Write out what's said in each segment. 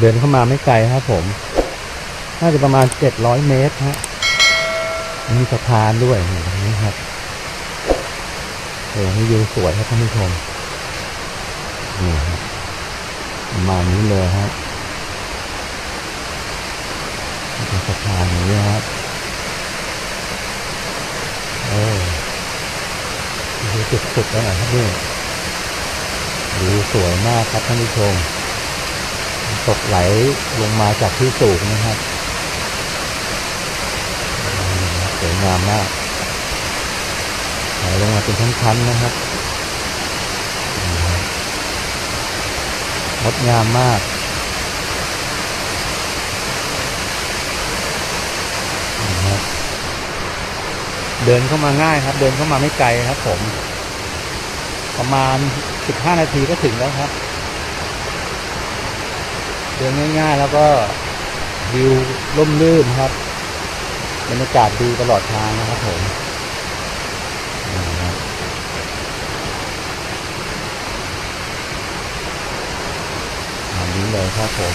เดินเข้ามาไม่ไกลครับผม น่าจะประมาณเจ็ดร้อยเมตรฮะมีสะพานด้วยนไหมครับโอ้นี่วิวสวยครับท่านผู้ชมนี่ครับประมาณนี้เลยฮะเป็นสะพานอย่างนี้ครับโอ้ดูจุดสุดแล้วนะครับนี่วิวสวยมากครับท่านผู้ชม ตกไหลลงมาจากที่สูงนะครับสวยงามมากไหลลงมาเป็นชั้นๆนะครับนี่ครับงดงามมากนี่ครับเดินเข้ามาง่ายครับ เดินเข้ามาไม่ไกลครับผม ประมาณ 15 นาทีก็ถึงแล้วครับ เดินง่าย ๆ แล้วก็วิวร่มรื่นครับบรรยากาศดีตลอดทางนะครับผมอันนี้เลยครับผม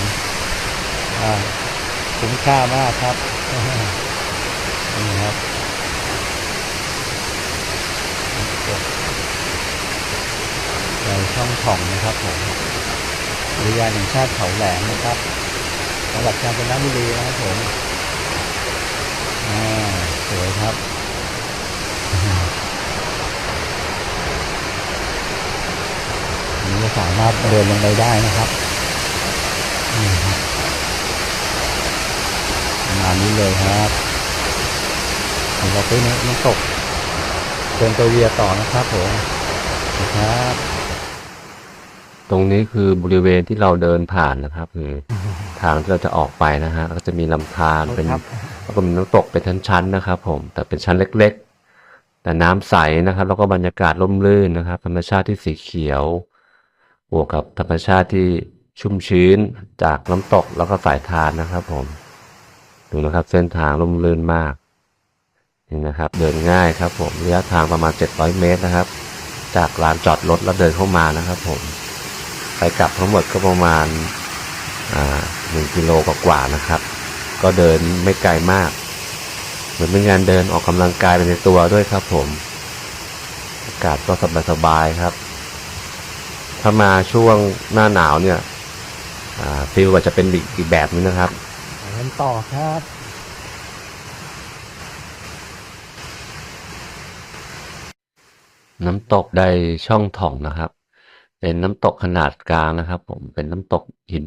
คุ้มค่ามากครับนี่ครับในช่องถ่องนะครับผม อุทยานแห่งชาติเขาแหลมนะครับจังหวัดกาญจนบุรีนะครับผมอ่าสวยครับนี้สามารถเดินลงไปได้นะครับนี่ครับประมาณนี้เลยครับเดี๋ยวเราไปน้ำตกเดินไปเวียต่อนะครับผมนะครับ ตรงนี้คือบริเวณที่เราเดินผ่านนะครับคือทางที่เราจะออกไปนะฮะแล้วก็จะมีลำธารเป็นครับแล้วก็มีน้ำตกเป็นชั้นๆนะครับ ผม แต่เป็นชั้นเล็ก ๆ แต่น้ำใสนะครับ แล้วก็บรรยากาศร่มรื่นนะครับ ธรรมชาติที่สีเขียวบวกกับธรรมชาติที่ชุ่มชื้นจากน้ำตกแล้วก็สายทานนะครับ ผมดูนะครับ เส้นทางร่มรื่นมากนี่นะครับ เดินง่ายครับ ผมระยะทางประมาณ 700 เมตรนะครับ จากลานจอดรถแล้วเดินเข้ามานะครับ ผม ไปกลับทั้งหมดก็ประมาณอ่าหนึ่งกิโลกว่าๆนะครับ ก็เดินไม่ไกลมาก เหมือนเป็นงานเดินออกกำลังกายไปในตัวด้วยครับผมอากาศก็สบายๆครับ ถ้ามาช่วงหน้าหนาวเนี่ยอ่าฟิลก็จะเป็นอีกอีกแบบนึงนะครับไปกันต่อครับน้ำตกได้ช่องถ่องนะครับ เป็นน้ำตกขนาดกลางนะครับ ผมเป็นน้ำตกหิน